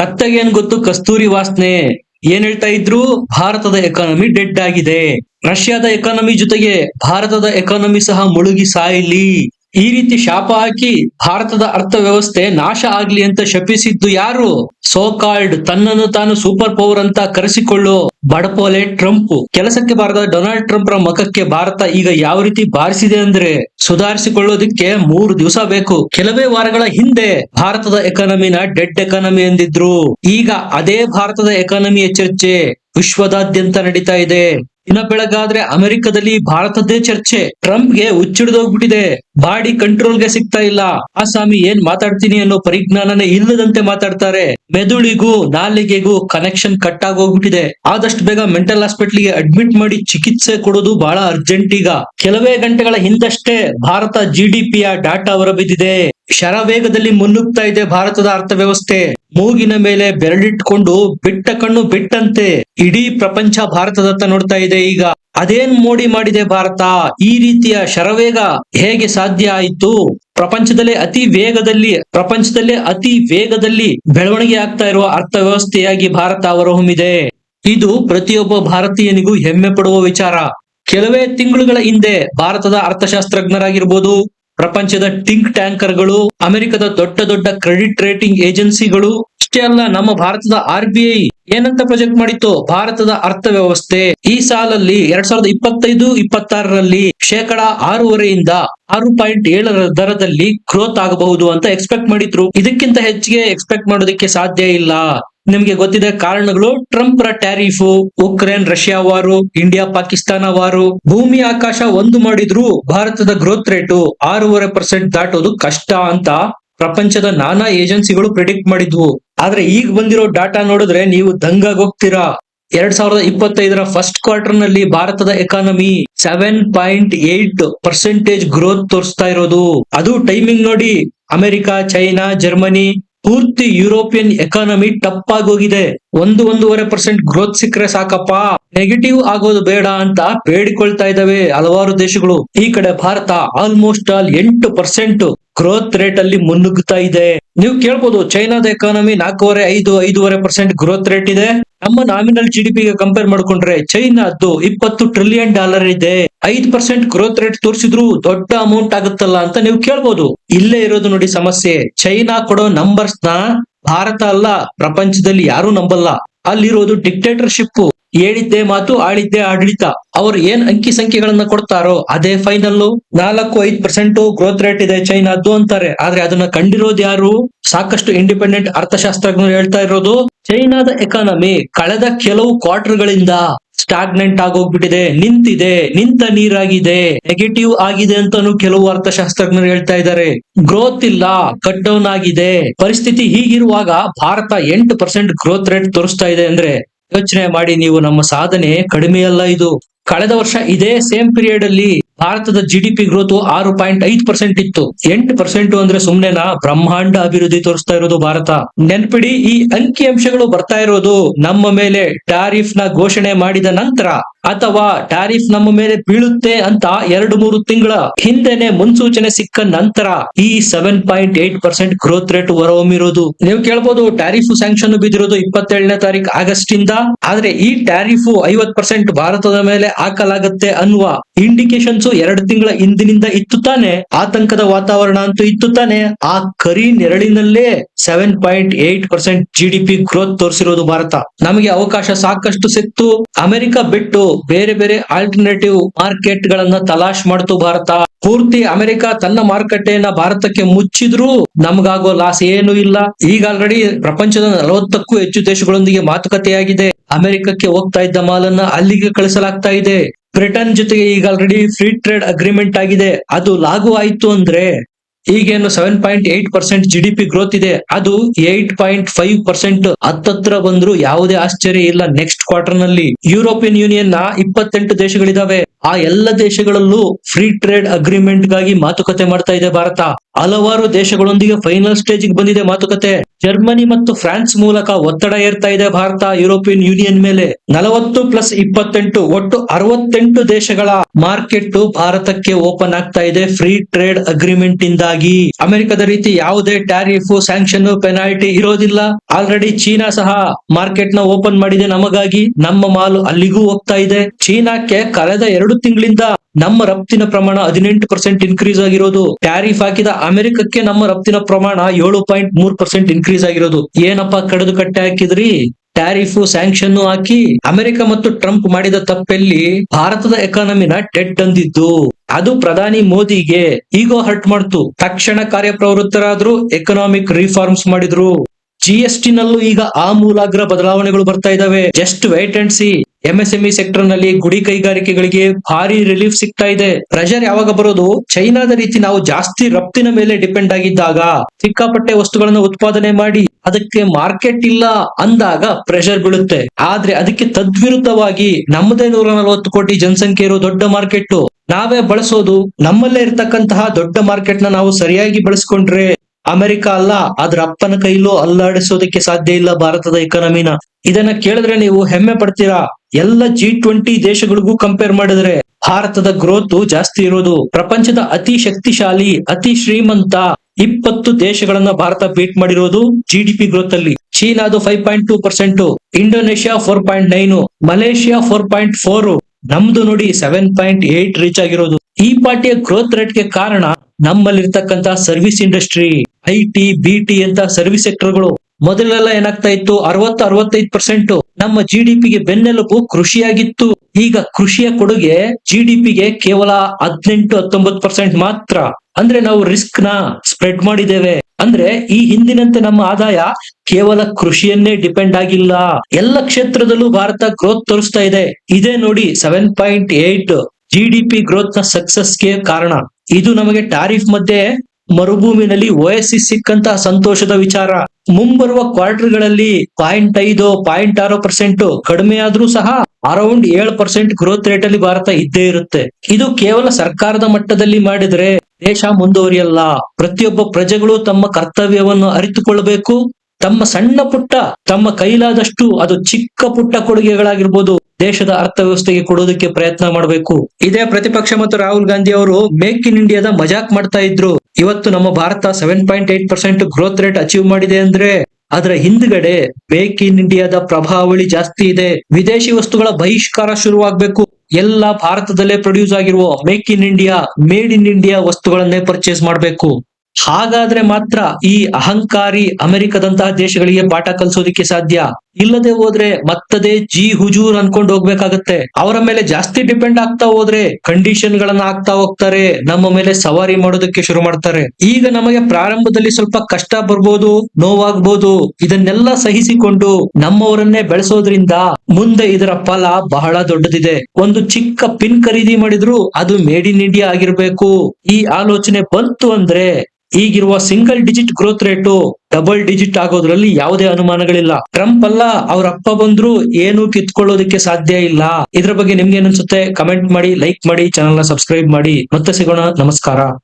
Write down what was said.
ಕತ್ತಗೇನ್ ಗೊತ್ತು? ಕಸ್ತೂರಿ ವಾಸನೆ. ಏನ್ ಹೇಳ್ತಾ ಇದ್ರು? ಭಾರತದ ಎಕಾನಮಿ ಡೆಡ್ ಆಗಿದೆ. ರಷ್ಯಾದ ಎಕಾನಮಿ ಜೊತೆಗೆ ಭಾರತದ ಎಕಾನಮಿ ಸಹ ಮುಳುಗಿ ಸಾಯಲಿ. ಈ ರೀತಿ ಶಾಪ ಹಾಕಿ ಭಾರತದ ಅರ್ಥವ್ಯವಸ್ಥೆ ನಾಶ ಆಗ್ಲಿ ಅಂತ ಶಪಿಸಿದ್ದು ಯಾರು? ಸೋ ಕಾಲ್ಡ್ ತನ್ನನ್ನು ತಾನು ಸೂಪರ್ ಪವರ್ ಅಂತ ಕರೆಸಿಕೊಳ್ಳೋ ಬಡಪೋಲೆ ಟ್ರಂಪ್. ಕೆಲಸಕ್ಕೆ ಬಾರದ ಡೊನಾಲ್ಡ್ ಟ್ರಂಪ್ ರ ಮಖಕ್ಕೆ ಭಾರತ ಈಗ ಯಾವ ರೀತಿ ಬಾರಿಸಿದೆ ಅಂದ್ರೆ ಸುಧಾರಿಸಿಕೊಳ್ಳೋದಿಕ್ಕೆ ಮೂರು ದಿವಸ ಬೇಕು. ಕೆಲವೇ ವಾರಗಳ ಹಿಂದೆ ಭಾರತದ ಎಕಾನಮಿನ ಡೆಡ್ ಎಕಾನಮಿ ಎಂದಿದ್ರು. ಈಗ ಅದೇ ಭಾರತದ ಎಕಾನಮಿಯ ಚರ್ಚೆ ವಿಶ್ವದಾದ್ಯಂತ ನಡೀತಾ ಇದೆ. ದಿನ ಬೆಳಗಾದ್ರೆ ಅಮೆರಿಕದಲ್ಲಿ ಭಾರತದ್ದೇ ಚರ್ಚೆ. ಟ್ರಂಪ್ಗೆ ಹುಚ್ಚಿಡ್ದೋಗ್ಬಿಟ್ಟಿದೆ ಬಾಡಿ ಕಂಟ್ರೋಲ್ಗೆ ಸಿಗ್ತಾ ಇಲ್ಲ. ಆ ಸ್ವಾಮಿ ಏನ್ ಮಾತಾಡ್ತೀನಿ ಅನ್ನೋ ಪರಿಜ್ಞಾನನೇ ಇಲ್ಲದಂತೆ ಮಾತಾಡ್ತಾರೆ. ಮೆದುಳಿಗೂ ನಾಲಿಗೆಗೂ ಕನೆಕ್ಷನ್ ಕಟ್ ಆಗೋಗ್ಬಿಟ್ಟಿದೆ ಆದಷ್ಟು ಬೇಗ ಮೆಂಟಲ್ ಹಾಸ್ಪಿಟ್ಲಿಗೆ ಅಡ್ಮಿಟ್ ಮಾಡಿ ಚಿಕಿತ್ಸೆ ಕೊಡೋದು ಬಹಳ ಅರ್ಜೆಂಟ್ ಈಗ. ಕೆಲವೇ ಗಂಟೆಗಳ ಹಿಂದಷ್ಟೇ ಭಾರತ ಜಿಡಿಪಿಯ ಡಾಟಾ ಹೊರಬಿದ್ದಿದೆ. ಶರವೇಗದಲ್ಲಿ ಮುನ್ನುಗ್ತಾ ಇದೆ ಭಾರತದ ಅರ್ಥವ್ಯವಸ್ಥೆ. ಮೂಗಿನ ಮೇಲೆ ಬೆರಳಿಟ್ಕೊಂಡು ಬಿಟ್ಟ ಕಣ್ಣು ಬಿಟ್ಟಂತೆ ಇಡೀ ಪ್ರಪಂಚ ಭಾರತದತ್ತ ನೋಡ್ತಾ ಇದೆ ಈಗ. ಅದೇನ್ ಮೋಡಿ ಮಾಡಿದೆ ಭಾರತ? ಈ ರೀತಿಯ ಶರವೇಗ ಹೇಗೆ ಸಾಧ್ಯ ಆಯಿತು? ಪ್ರಪಂಚದಲ್ಲೇ ಅತಿ ವೇಗದಲ್ಲಿ, ಪ್ರಪಂಚದಲ್ಲೇ ಅತಿ ವೇಗದಲ್ಲಿ ಬೆಳವಣಿಗೆ ಆಗ್ತಾ ಇರುವ ಅರ್ಥವ್ಯವಸ್ಥೆಯಾಗಿ ಭಾರತ ಹೊರಹೊಮ್ಮಿದೆ ಇದು ಪ್ರತಿಯೊಬ್ಬ ಭಾರತೀಯನಿಗೂ ಹೆಮ್ಮೆ ಪಡುವ ವಿಚಾರ. ಕೆಲವೇ ತಿಂಗಳುಗಳ ಹಿಂದೆ ಭಾರತದ ಅರ್ಥಶಾಸ್ತ್ರಜ್ಞರಾಗಿರ್ಬೋದು ಪ್ರಪಂಚದ ಟಿಂಕ್ ಟ್ಯಾಂಕರ್ಗಳು, ಅಮೆರಿಕದ ದೊಡ್ಡ ದೊಡ್ಡ ಕ್ರೆಡಿಟ್ ರೇಟಿಂಗ್ ಏಜೆನ್ಸಿಗಳು ಅಷ್ಟೇ ಅಲ್ಲ ನಮ್ಮ ಭಾರತದ ಆರ್ ಬಿ ಏನಂತ ಪ್ರೊಜೆಕ್ಟ್ ಮಾಡಿತ್ತು, ಭಾರತದ ಅರ್ಥವ್ಯವಸ್ಥೆ. ಈ ಸಾಲಲ್ಲಿ ಎರಡ್ ಸಾವಿರದ ಇಪ್ಪತ್ತೈದು, ಇಪ್ಪತ್ತಾರರಲ್ಲಿ ಶೇಕಡ ಆರೂವರೆಯಿಂದ ಆರು ಪಾಯಿಂಟ್ ಏಳರ ದರದಲ್ಲಿ ಗ್ರೋತ್ ಆಗಬಹುದು ಅಂತ ಎಕ್ಸ್ಪೆಕ್ಟ್ ಮಾಡಿದ್ರು. ಇದಕ್ಕಿಂತ ಹೆಚ್ಚಿಗೆ ಎಕ್ಸ್ಪೆಕ್ಟ್ ಮಾಡೋದಕ್ಕೆ ಸಾಧ್ಯ ಇಲ್ಲ. ನಿಮ್ಗೆ ಗೊತ್ತಿದೆ ಕಾರಣಗಳು? ಟ್ರಂಪ್ ರ tariff, Ukraine, Russia war, India, Pakistan war. ಭೂಮಿ ಆಕಾಶ ಒಂದು ಮಾಡಿದ್ರು, ಭಾರತದ ಗ್ರೋತ್ ರೇಟು ಆರೂವರೆ ಪರ್ಸೆಂಟ್ ದಾಟೋದು ಕಷ್ಟ ಅಂತ ಪ್ರಪಂಚದ ನಾನಾ ಏಜೆನ್ಸಿಗಳು ಪ್ರಿಡಿಕ್ಟ್ ಮಾಡಿದ್ವು. ಆದ್ರೆ ಈಗ ಬಂದಿರೋ ಡಾಟಾ ನೋಡಿದ್ರೆ ನೀವು ದಂಗಾಗೋಗ್ತೀರಾ ಎರಡ್ ಸಾವಿರದ ಇಪ್ಪತ್ತೈದರ ಫಸ್ಟ್ ಕ್ವಾರ್ಟರ್ನಲ್ಲಿ ಭಾರತದ economy seven point eight percentage growth ತೋರಿಸ್ತಾ ಇರೋದು. ಅದು ಟೈಮಿಂಗ್ ನೋಡಿ. ಅಮೆರಿಕ, ಚೈನಾ, ಜರ್ಮನಿ ಪೂರ್ತಿ ಯುರೋಪಿಯನ್ ಎಕಾನಮಿ ಟಪ್ ಆಗೋಗಿದೆ ಒಂದು ಒಂದೂವರೆ ಪರ್ಸೆಂಟ್ ಗ್ರೋತ್ ಸಿಕ್ಕರೆ ಸಾಕಪ್ಪ. ನೆಗೆಟಿವ್ ಆಗೋದು ಬೇಡ ಅಂತ ಬೇಡಿಕೊಳ್ತಾ ಇದಾವೆ ಹಲವಾರು ದೇಶಗಳು. ಈ ಕಡೆ ಭಾರತ ಆಲ್ಮೋಸ್ಟ್ ಆಲ್ ಎಂಟು ಪರ್ಸೆಂಟ್ ಗ್ರೋತ್ ರೇಟ್ ಅಲ್ಲಿ ಮುನ್ನುಗ್ತಾ ಇದೆ. ನೀವು ಕೇಳ್ಬೋದು, ಚೈನಾದ ಎಕಾನಮಿ ನಾಲ್ಕೂವರೆ ಐದು, ಐದೂವರೆ ಪರ್ಸೆಂಟ್ ಗ್ರೋತ್ ರೇಟ್ ಇದೆ. ನಮ್ಮ ನಾಮಿನಲ್ ಜಿಡಿಪಿಗೆ ಕಂಪೇರ್ ಮಾಡ್ಕೊಂಡ್ರೆ ಚೈನಾದ್ದು ಇಪ್ಪತ್ತು ಟ್ರಿಲಿಯನ್ ಡಾಲರ್ ಇದೆ. ಐದ್ ಪರ್ಸೆಂಟ್ ಗ್ರೋತ್ ರೇಟ್ ತೋರಿಸಿದ್ರು ದೊಡ್ಡ ಅಮೌಂಟ್ ಆಗುತ್ತಲ್ಲ ಅಂತ ನೀವು ಕೇಳ್ಬೋದು. ಇಲ್ಲೇ ಇರೋದು ನೋಡಿ ಸಮಸ್ಯೆ. ಚೈನಾ ಕೊಡೋ ನಂಬರ್ಸ್ನ ಭಾರತ ಅಲ್ಲ, ಪ್ರಪಂಚದಲ್ಲಿ ಯಾರು ನಂಬಲ್ಲ. ಅಲ್ಲಿರೋದು ಡಿಕ್ಟೇಟರ್ಶಿಪ್ ಹೇಳಿದ್ದೆ ಮಾತು, ಆಳಿದ್ದೇ ಆಡಳಿತ. ಅವ್ರು ಏನ್ ಅಂಕಿ ಸಂಖ್ಯೆಗಳನ್ನ ಕೊಡ್ತಾರೋ ಅದೇ ಫೈನಲ್ ನಾಲ್ಕು, ಐದು ಪರ್ಸೆಂಟ್ ಗ್ರೋತ್ ರೇಟ್ ಇದೆ ಚೈನಾದ್ದು ಅಂತಾರೆ. ಆದ್ರೆ ಅದನ್ನ ಕಂಡಿರೋದು ಯಾರು? ಸಾಕಷ್ಟು ಇಂಡಿಪೆಂಡೆಂಟ್ ಅರ್ಥಶಾಸ್ತ್ರಜ್ಞರು ಹೇಳ್ತಾ ಇರೋದು, ಚೈನಾದ ಎಕಾನಮಿ ಕಳೆದ ಕೆಲವು ಕ್ವಾರ್ಟರ್ ಗಳಿಂದ ಸ್ಟಾಗ್ನೆಂಟ್ ಆಗೋಗ್ಬಿಟ್ಟಿದೆ, ನಿಂತಿದೆ, ನಿಂತ ನೀರಾಗಿದೆ ನೆಗೆಟಿವ್ ಆಗಿದೆ ಅಂತಾನು ಕೆಲವು ಅರ್ಥಶಾಸ್ತ್ರಜ್ಞರು ಹೇಳ್ತಾ ಇದ್ದಾರೆ. ಗ್ರೋತ್ ಇಲ್ಲ ಕಟ್ ಡೌನ್ ಆಗಿದೆ. ಪರಿಸ್ಥಿತಿ ಹೀಗಿರುವಾಗ ಭಾರತ ಎಂಟು ಪರ್ಸೆಂಟ್ ಗ್ರೋತ್ ರೇಟ್ ತೋರಿಸ್ತಾ ಇದೆ ಅಂದ್ರೆ ಯೋಚನೆ ಮಾಡಿ ನೀವು ನಮ್ಮ ಸಾಧನೆ ಕಡಿಮೆಯಲ್ಲ ಇದು. ಕಳೆದ ವರ್ಷ ಇದೇ ಸೇಮ್ ಪೀರಿಯಡ್ ಅಲ್ಲಿ ಭಾರತದ ಜಿ ಡಿ ಪಿ ಗ್ರೋತ್ ಆರು ಪಾಯಿಂಟ್ ಐದು ಪರ್ಸೆಂಟ್ ಇತ್ತು. ಎಂಟು ಪರ್ಸೆಂಟ್ ಅಂದ್ರೆ ಸುಮ್ನೆನಾ? ಬ್ರಹ್ಮಾಂಡ ಅಭಿವೃದ್ಧಿ ತೋರಿಸ್ತಾ ಇರೋದು ಭಾರತ. ನೆನ್ಪಿಡಿ, ಈ ಅಂಕಿ ಅಂಶಗಳು ಬರ್ತಾ ಇರೋದು ನಮ್ಮ ಮೇಲೆ ಟಾರಿಫ್ನ ಘೋಷಣೆ ಮಾಡಿದ ನಂತರ ಅಥವಾ ಟಾರಿಫ್ ನಮ್ಮ ಮೇಲೆ ಬೀಳುತ್ತೆ ಅಂತ ಎರಡು ಮೂರು ತಿಂಗಳ ಹಿಂದೆನೆ ಮುನ್ಸೂಚನೆ ಸಿಕ್ಕ ನಂತರ ಈ seven point eight percent growth rate ಹೊರಹೊಮ್ಮಿರೋದು. ನೀವು ಕೇಳ್ಬೋದು ಟಾರಿಫ್ ಸ್ಯಾಂಕ್ಷನ್ ಬಿದ್ದಿರೋದು ಇಪ್ಪತ್ತೇಳನೇ ತಾರೀಕು ಆಗಸ್ಟ್ ಇಂದ ಆದ್ರೆ ಈ ಟಾರಿಫ್ ಐವತ್ ಪರ್ಸೆಂಟ್ ಭಾರತದ ಮೇಲೆ ಹಾಕಲಾಗುತ್ತೆ ಅನ್ನುವ ಇಂಡಿಕೇಶನ್ಸ್ ಎರಡು ತಿಂಗಳ ಹಿಂದಿನಿಂದ ಇತ್ತು ತಾನೆ. ಆತಂಕದ ವಾತಾವರಣ ಅಂತೂ ಇತ್ತು ತಾನೆ. ಆ ಕರಿ ನೆರಳಿನಲ್ಲೇ seven point eight percent GDP growth ತೋರಿಸಿರೋದು ಭಾರತ. ನಮಗೆ ಅವಕಾಶ ಸಾಕಷ್ಟು ಸಿಕ್ತು. ಅಮೆರಿಕ ಬಿಟ್ಟು ಬೇರೆ ಬೇರೆ ಆಲ್ಟರ್ನೇಟಿವ್ ಮಾರ್ಕೆಟ್ ಗಳನ್ನ ತಲಾಶ್ ಮಾಡ್ತು ಭಾರತ. ಪೂರ್ತಿ ಅಮೆರಿಕ ತನ್ನ ಮಾರುಕಟ್ಟೆಯನ್ನ ಭಾರತಕ್ಕೆ ಮುಚ್ಚಿದ್ರು ನಮಗಾಗೋ ಲಾಸ್ ಏನು ಇಲ್ಲ. ಈಗ ಆಲ್ರೆಡಿ ಪ್ರಪಂಚದ ನಲವತ್ತಕ್ಕೂ ಹೆಚ್ಚು ದೇಶಗಳೊಂದಿಗೆ ಮಾತುಕತೆಯಾಗಿದೆ. ಅಮೆರಿಕಕ್ಕೆ ಹೋಗ್ತಾ ಇದ್ದ ಮಾಲನ್ನ ಅಲ್ಲಿಗೆ ಕಳಿಸಲಾಗ್ತಾ ಇದೆ. ಬ್ರಿಟನ್ ಜೊತೆಗೆ ಈಗ ಆಲ್ರೆಡಿ ಫ್ರೀ ಟ್ರೇಡ್ ಅಗ್ರಿಮೆಂಟ್ ಆಗಿದೆ. ಅದು ಲಾಗು ಆಯ್ತು ಅಂದ್ರೆ ಈಗೇನು seven point eight percent G D P growth ಇದೆ. ಅದು ಏಟ್ ಪಾಯಿಂಟ್ ಫೈವ್ ಪರ್ಸೆಂಟ್ ಹತ್ತತ್ರ ಬಂದ್ರು ಯಾವುದೇ ಆಶ್ಚರ್ಯ ಇಲ್ಲ ನೆಕ್ಸ್ಟ್ ಕ್ವಾರ್ಟರ್ನಲ್ಲಿ. ಯುರೋಪಿಯನ್ ಯೂನಿಯನ್ನ ಇಪ್ಪತ್ತೆಂಟು ದೇಶಗಳಿದಾವೆ. ಆ ಎಲ್ಲ ದೇಶಗಳಲ್ಲೂ ಫ್ರೀ ಟ್ರೇಡ್ ಅಗ್ರಿಮೆಂಟ್ಗಾಗಿ ಮಾತುಕತೆ ಮಾಡ್ತಾ ಇದೆ ಭಾರತ. ಹಲವಾರು ದೇಶಗಳೊಂದಿಗೆ ಫೈನಲ್ ಸ್ಟೇಜ್ ಬಂದಿದೆ ಮಾತುಕತೆ. ಜರ್ಮನಿ ಮತ್ತು ಫ್ರಾನ್ಸ್ ಮೂಲಕ ಒತ್ತಡ ಏರ್ತಾ ಇದೆ ಭಾರತ ಯುರೋಪಿಯನ್ ಯೂನಿಯನ್ ಮೇಲೆ. ನಲವತ್ತು ಪ್ಲಸ್ ಇಪ್ಪತ್ತೆಂಟು, ಒಟ್ಟು ಅರವತ್ತೆಂಟು ದೇಶಗಳ ಮಾರ್ಕೆಟ್ ಭಾರತಕ್ಕೆ ಓಪನ್ ಆಗ್ತಾ ಇದೆ ಫ್ರೀ ಟ್ರೇಡ್ ಅಗ್ರಿಮೆಂಟ್ ಇಂದಾಗಿ. ಅಮೆರಿಕದ ರೀತಿ ಯಾವುದೇ ಟ್ಯಾರಿಫ್ ಸ್ಯಾಂಕ್ಷನ್ ಪೆನಾಲ್ಟಿ ಇರೋದಿಲ್ಲ. ಆಲ್ರೆಡಿ ಚೀನಾ ಸಹ ಮಾರ್ಕೆಟ್ನ ಓಪನ್ ಮಾಡಿದೆ ನಮಗಾಗಿ. ನಮ್ಮ ಮಾಲು ಅಲ್ಲಿಗೂ ಹೋಗ್ತಾ ಇದೆ. ಚೀನಾಕ್ಕೆ ಕಳೆದ ಎರಡು ತಿಂಗಳಿಂದ ನಮ್ಮ ರಫ್ತಿನ ಪ್ರಮಾಣ ಹದಿನೆಂಟು ಪರ್ಸೆಂಟ್ ಇನ್ಕ್ರೀಸ್ ಆಗಿರೋದು. ಟ್ಯಾರಿಫ್ ಹಾಕಿದ ಅಮೆರಿಕಕ್ಕೆ ನಮ್ಮ ರಫ್ತಿನ ಪ್ರಮಾಣ ಏಳು ಪಾಯಿಂಟ್ ಮೂರ್ ಪರ್ಸೆಂಟ್ ಇನ್ಕ್ರೀಸ್ ಆಗಿರೋದು. ಏನಪ್ಪಾ ಕಡಿದು ಕಟ್ಟೆ ಹಾಕಿದ್ರಿ? ಟ್ಯಾರಿಫ್ ಸ್ಯಾಂಕ್ಷನ್ ಹಾಕಿ ಅಮೆರಿಕ ಮತ್ತು ಟ್ರಂಪ್ ಮಾಡಿದ ತಪ್ಪೆಲ್ಲಿ ಭಾರತದ ಎಕಾನಮಿನ ಡೆಡ್ ಅಂದಿದ್ದು ಅದು ಪ್ರಧಾನಿ ಮೋದಿಗೆ ಈಗೋ ಹರ್ಟ್ ಮಾಡ್ತು. ತಕ್ಷಣ ಕಾರ್ಯಪ್ರವೃತ್ತರಾದ್ರು ಎಕನಾಮಿಕ್ ರಿಫಾರ್ಮ್ಸ್ ಮಾಡಿದ್ರು. ಜಿ ಎಸ್ ಟಿ ನಲ್ಲೂ ಈಗ ಆಮೂಲಾಗ್ರ ಬದಲಾವಣೆಗಳು ಬರ್ತಾ ಇದಾವೆ. Just wait and see MSME ಸೆಕ್ಟರ್ನಲ್ಲಿ ಗುಡಿ ಕೈಗಾರಿಕೆಗಳಿಗೆ ಭಾರಿ ರಿಲೀಫ್ ಸಿಗ್ತಾ ಇದೆ. ಪ್ರೆಷರ್ ಯಾವಾಗ ಬರೋದು? ಚೈನಾದ ರೀತಿ ನಾವು ಜಾಸ್ತಿ ರಫ್ತಿನ ಮೇಲೆ ಡಿಪೆಂಡ್ ಆಗಿದ್ದಾಗ ಸಿಕ್ಕಾಪಟ್ಟೆ ವಸ್ತುಗಳನ್ನು ಉತ್ಪಾದನೆ ಮಾಡಿ ಅದಕ್ಕೆ ಮಾರ್ಕೆಟ್ ಇಲ್ಲ ಅಂದಾಗ ಪ್ರೆಷರ್ ಬೀಳುತ್ತೆ. ಆದ್ರೆ ಅದಕ್ಕೆ ತದ್ವಿರುದ್ಧವಾಗಿ ನಮ್ಮದೇ ನೂರ ನಲವತ್ತು ಕೋಟಿ ಜನಸಂಖ್ಯೆ ಇರೋ ದೊಡ್ಡ ಮಾರ್ಕೆಟ್ ನಾವೇ ಬಳಸೋದು ನಮ್ಮಲ್ಲೇ ಇರತಕ್ಕಂತಹ ದೊಡ್ಡ ಮಾರ್ಕೆಟ್ನ ನಾವು ಸರಿಯಾಗಿ ಬಳಸ್ಕೊಂಡ್ರೆ ಅಮೆರಿಕ ಅಲ್ಲ ಅದ್ರ ಅಪ್ಪನ ಕೈಲೂ ಅಲ್ಲಾಡಿಸೋದಕ್ಕೆ ಸಾಧ್ಯ ಇಲ್ಲ ಭಾರತದ ಎಕಾನಮಿನ ಇದನ್ನ ಕೇಳಿದ್ರೆ ನೀವು ಹೆಮ್ಮೆ ಪಡ್ತೀರಾ? ಎಲ್ಲ ಜಿ ಟ್ವೆಂಟಿ ದೇಶಗಳಿಗೂ ಕಂಪೇರ್ ಮಾಡಿದ್ರೆ ಭಾರತದ ಗ್ರೋತ್ ಜಾಸ್ತಿ ಇರೋದು ಪ್ರಪಂಚದ ಅತಿ ಶಕ್ತಿಶಾಲಿ, ಅತಿ ಶ್ರೀಮಂತ ಇಪ್ಪತ್ತು ದೇಶಗಳನ್ನ ಭಾರತ ಬೀಟ್ ಮಾಡಿರೋದು ಜಿ ಡಿ ಪಿ ಗ್ರೋತ್ ಅಲ್ಲಿ. ಚೀನಾದು five point two percent Indonesia four point nine Malaysia four point four ನಮ್ದು ನೋಡಿ ಸೆವೆನ್ ಪಾಯಿಂಟ್ ಏಟ್ ರೀಚ್ ಆಗಿರೋದು. ಈ ಪಾರ್ಟಿಯ ಗ್ರೋತ್ ರೇಟ್ಗೆ ಕಾರಣ ನಮ್ಮಲ್ಲಿರ್ತಕ್ಕಂತ service industry I T, B T ಅಂತ ಸರ್ವಿಸ್ ಸೆಕ್ಟರ್ಗಳು ಮೊದಲೆಲ್ಲ ಏನಾಗ್ತಾ ಇತ್ತು? ಅರವತ್ತು, ಅರವತ್ತೈದು ಪರ್ಸೆಂಟ್ ನಮ್ಮ ಜಿ ಡಿ ಪಿಗೆ ಬೆನ್ನೆಲುಬು ಕೃಷಿಯಾಗಿತ್ತು. ಈಗ ಕೃಷಿಯ ಕೊಡುಗೆ ಜಿ ಡಿ ಪಿಗೆ ಕೇವಲ ಹದಿನೆಂಟು, ಹತ್ತೊಂಬತ್ತು ಪರ್ಸೆಂಟ್ ಮಾತ್ರ. ಅಂದ್ರೆ ನಾವು ರಿಸ್ಕ್ನ ಸ್ಪ್ರೆಡ್ ಮಾಡಿದ್ದೇವೆ. ಅಂದ್ರೆ ಈ ಹಿಂದಿನಂತೆ ನಮ್ಮ ಆದಾಯ ಕೇವಲ ಕೃಷಿಯನ್ನೇ ಡಿಪೆಂಡ್ ಆಗಿಲ್ಲ. ಎಲ್ಲ ಕ್ಷೇತ್ರದಲ್ಲೂ ಭಾರತ ಗ್ರೋತ್ ತೋರಿಸ್ತಾ ಇದೆ. ಇದೇ ನೋಡಿ seven point eight G D P ಗ್ರೋತ್ನ ಸಕ್ಸಸ್ಗೆ ಕಾರಣ. ಇದು ನಮಗೆ ಟಾರಿಫ್ ಮಧ್ಯೆ ಮರುಭೂಮಿನಲ್ಲಿ ಓಎಸ್ಸಿ ಸಿಕ್ಕಂತ ಸಂತೋಷದ ವಿಚಾರ. ಮುಂಬರುವ ಕ್ವಾರ್ಟರ್ಗಳಲ್ಲಿ ಪಾಯಿಂಟ್ ಐದು, ಪಾಯಿಂಟ್ ಆರು ಪರ್ಸೆಂಟ್ ಕಡಿಮೆ ಆದ್ರೂ ಸಹ ಅರೌಂಡ್ ಏಳು ಪರ್ಸೆಂಟ್ ಗ್ರೋತ್ ರೇಟ್ ಅಲ್ಲಿ ಭಾರತ ಇದ್ದೇ ಇರುತ್ತೆ. ಇದು ಕೇವಲ ಸರ್ಕಾರದ ಮಟ್ಟದಲ್ಲಿ ಮಾಡಿದ್ರೆ ದೇಶ ಮುಂದುವರಿಯಲ್ಲ. ಪ್ರತಿಯೊಬ್ಬ ಪ್ರಜೆಗಳು ತಮ್ಮ ಕರ್ತವ್ಯವನ್ನು ಅರಿತುಕೊಳ್ಳಬೇಕು ತಮ್ಮ ಸಣ್ಣ ಪುಟ್ಟ, ತಮ್ಮ ಕೈಲಾದಷ್ಟು ಅದು ಚಿಕ್ಕ ಪುಟ್ಟ ಕೊಡುಗೆಗಳಾಗಿರ್ಬೋದು ದೇಶದ ಅರ್ಥವ್ಯವಸ್ಥೆಗೆ ಕೊಡೋದಕ್ಕೆ ಪ್ರಯತ್ನ ಮಾಡಬೇಕು. ಇದೇ ಪ್ರತಿಪಕ್ಷ ಮತ್ತು ರಾಹುಲ್ ಗಾಂಧಿ ಅವರು ಮೇಕ್ ಇನ್ ಇಂಡಿಯಾದ ಮಜಾಕ್ ಮಾಡ್ತಾ ಇದ್ರು. ಇವತ್ತು ನಮ್ಮ Bharat seven point eight percent growth rate achieve ಮಾಡಿದೆ ಅಂದ್ರೆ ಅದರ ಹಿಂದ್ಗಡೆ ಮೇಕ್ ಇನ್ ಇಂಡಿಯಾದ ಪ್ರಭಾವಳಿ ಜಾಸ್ತಿ ಇದೆ. ವಿದೇಶಿ ವಸ್ತುಗಳ ಬಹಿಷ್ಕಾರ ಶುರುವಾಗಬೇಕು. ಎಲ್ಲ ಭಾರತದಲ್ಲೇ ಪ್ರೊಡ್ಯೂಸ್ ಆಗಿರುವ make in India, made in India ವಸ್ತುಗಳನ್ನೇ purchase ಮಾಡಬೇಕು. ಹಾಗಾದ್ರೆ ಮಾತ್ರ ಈ ಅಹಂಕಾರಿ ಅಮೆರಿಕದಂತಹ ದೇಶಗಳಿಗೆ ಪಾಠ ಕಲಿಸೋದಿಕ್ಕೆ ಸಾಧ್ಯ? ಇಲ್ಲದೆ ಹೋದ್ರೆ ಮತ್ತದೇ ಜಿ ಹುಜೂರ್ ಅನ್ಕೊಂಡು ಹೋಗ್ಬೇಕಾಗತ್ತೆ. ಅವರ ಮೇಲೆ ಜಾಸ್ತಿ ಡಿಪೆಂಡ್ ಆಗ್ತಾ ಹೋದ್ರೆ ಕಂಡೀಷನ್ ಗಳನ್ನ ಆಗ್ತಾ ಹೋಗ್ತಾರೆ. ನಮ್ಮ ಮೇಲೆ ಸವಾರಿ ಮಾಡೋದಕ್ಕೆ ಶುರು ಮಾಡ್ತಾರೆ. ಈಗ ನಮಗೆ ಪ್ರಾರಂಭದಲ್ಲಿ ಸ್ವಲ್ಪ ಕಷ್ಟ ಬರ್ಬೋದು, ನೋವಾಗ್ಬೋದು. ಇದನ್ನೆಲ್ಲ ಸಹಿಸಿಕೊಂಡು ನಮ್ಮವರನ್ನೇ ಬೆಳೆಸೋದ್ರಿಂದ ಮುಂದೆ ಇದರ ಫಲ ಬಹಳ ದೊಡ್ಡದಿದೆ. ಒಂದು ಚಿಕ್ಕ ಪಿನ್ ಖರೀದಿ ಮಾಡಿದ್ರು ಅದು ಮೇಡ್ ಇನ್ ಇಂಡಿಯಾ ಆಗಿರ್ಬೇಕು. ಈ ಆಲೋಚನೆ ಬಂತು ಅಂದ್ರೆ ಈಗಿರುವ single digit growth rate double digit ಆಗೋದ್ರಲ್ಲಿ ಯಾವುದೇ ಅನುಮಾನಗಳಿಲ್ಲ. ಟ್ರಂಪ್ ಅಲ್ಲ, ಅವ್ರ ಅಪ್ಪ ಬಂದ್ರು ಏನು ಕಿತ್ಕೊಳ್ಳೋದಕ್ಕೆ ಸಾಧ್ಯ ಇಲ್ಲ. ಇದ್ರ ಬಗ್ಗೆ ನಿಮ್ಗೆ ಅನ್ಸುತ್ತೆ? ಕಮೆಂಟ್ ಮಾಡಿ, ಲೈಕ್ ಮಾಡಿ ಚಾನಲ್ನ ಸಬ್ಸ್ಕ್ರೈಬ್ ಮಾಡಿ. ಮತ್ತೆ ಸಿಗೋಣ. ನಮಸ್ಕಾರ.